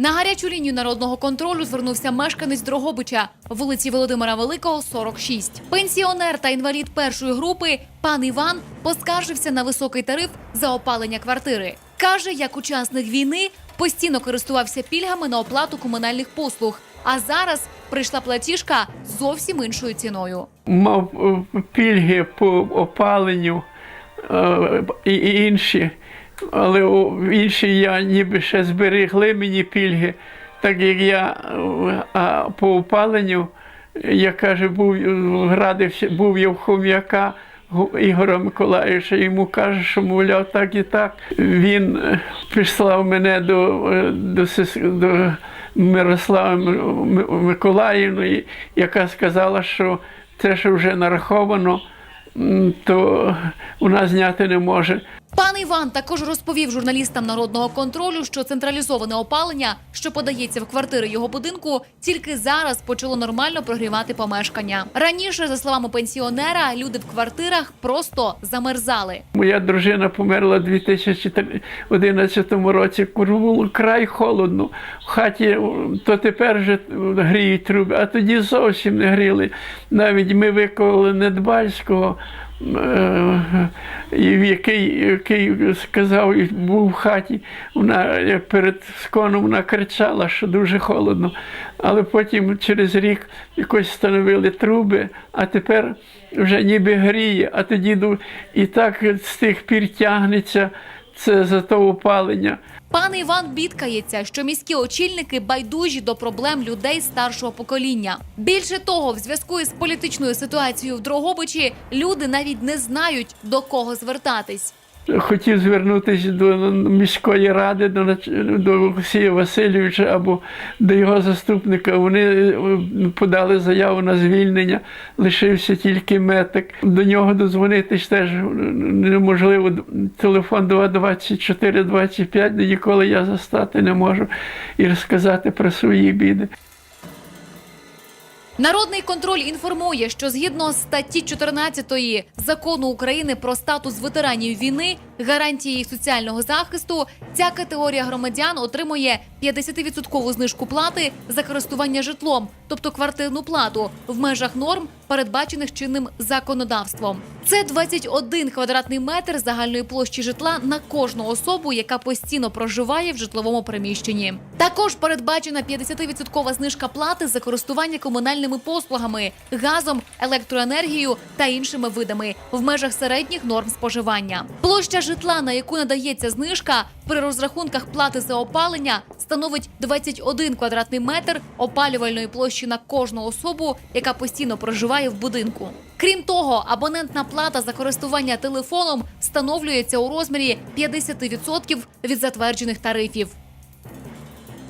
На гарячу лінію народного контролю звернувся мешканець Дрогобича, вулиці Володимира Великого, 46. Пенсіонер та інвалід першої групи пан Іван поскаржився на високий тариф за опалення квартири. Каже, як учасник війни постійно користувався пільгами на оплату комунальних послуг. А зараз прийшла платіжка зовсім іншою ціною. мав е, пільги по опаленню е, і інші, але інші я ніби ще зберегли мені пільги, так як я а по опаленню, я каже, був е, радився, був я в хом'яка. Ігора Миколаївича йому каже, що мовляв, так і так. Він е, прислав мене до, е, до, до Мирослави Миколаївної, яка сказала, що те, що вже нараховано, то вона зняти не може. Пан Іван також розповів журналістам народного контролю, що централізоване опалення, що подається в квартири його будинку, тільки зараз почало нормально прогрівати помешкання. Раніше, за словами пенсіонера, люди в квартирах просто замерзали. Моя дружина померла у 2011 році, було край холодно. В хаті то тепер вже гріють труби, а тоді зовсім не гріли. Навіть ми виковали Недбальського, е, який, який сказав, був в хаті, вона перед сконом вона кричала, що дуже холодно. Але потім через рік якось встановили труби, а тепер вже ніби гріє, а тоді і так з тих пір тягнеться це за то опалення. Пан Іван бідкається, що міські очільники байдужі до проблем людей старшого покоління. Більше того, в зв'язку із політичною ситуацією в Дрогобичі люди навіть не знають до кого звертатись. Хотів звернутися до міської ради, до, до Олексія Васильовича або до його заступника. Вони е, подали заяву на звільнення, лишився тільки метик. До нього дозвонитись теж неможливо. Телефон 224-25, де ніколи я застати не можу і розказати про свої біди. Народний контроль інформує, що згідно статті 14 закону України про статус ветеранів війни, гарантії їх соціального захисту, ця категорія громадян отримує 50% знижку плати за користування житлом, тобто квартирну плату, в межах норм, передбачених чинним законодавством. Це 21 квадратний метр загальної площі житла на кожну особу, яка постійно проживає в житловому приміщенні. Також передбачена 50% знижка плати за користування комунальними послугами, газом, електроенергією та іншими видами в межах середніх норм споживання. Площа житла, на яку надається знижка, при розрахунках плати за опалення становить 21 квадратний метр опалювальної площі на кожну особу, яка постійно проживає в будинку. Крім того, абонентна плата за користування телефоном встановлюється у розмірі 50% від затверджених тарифів.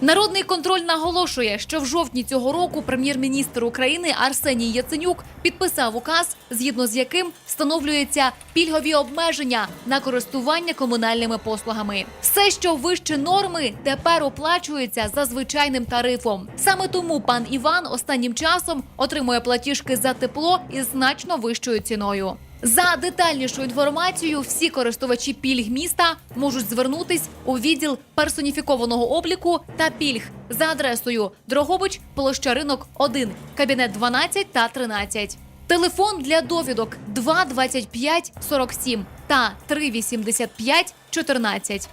Народний контроль наголошує, що в жовтні цього року прем'єр-міністр України Арсеній Яценюк підписав указ, згідно з яким встановлюються пільгові обмеження на користування комунальними послугами. Все, що вище норми, тепер оплачується за звичайним тарифом. Саме тому пан Іван останнім часом отримує платіжки за тепло із значно вищою ціною. За детальнішу інформацію всі користувачі пільг міста можуть звернутись у відділ персоніфікованого обліку та пільг за адресою Дрогобич, площа ринок 1, кабінет 12 та 13. Телефон для довідок 225 47 та 385 14.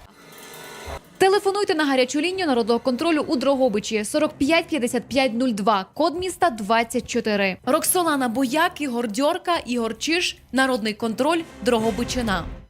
Телефонуйте на гарячу лінію народного контролю у Дрогобичі 45 55 02, код міста 24. Роксолана Бояк, Ігор Дьорка, Ігор Чиш, Народний контроль Дрогобичина.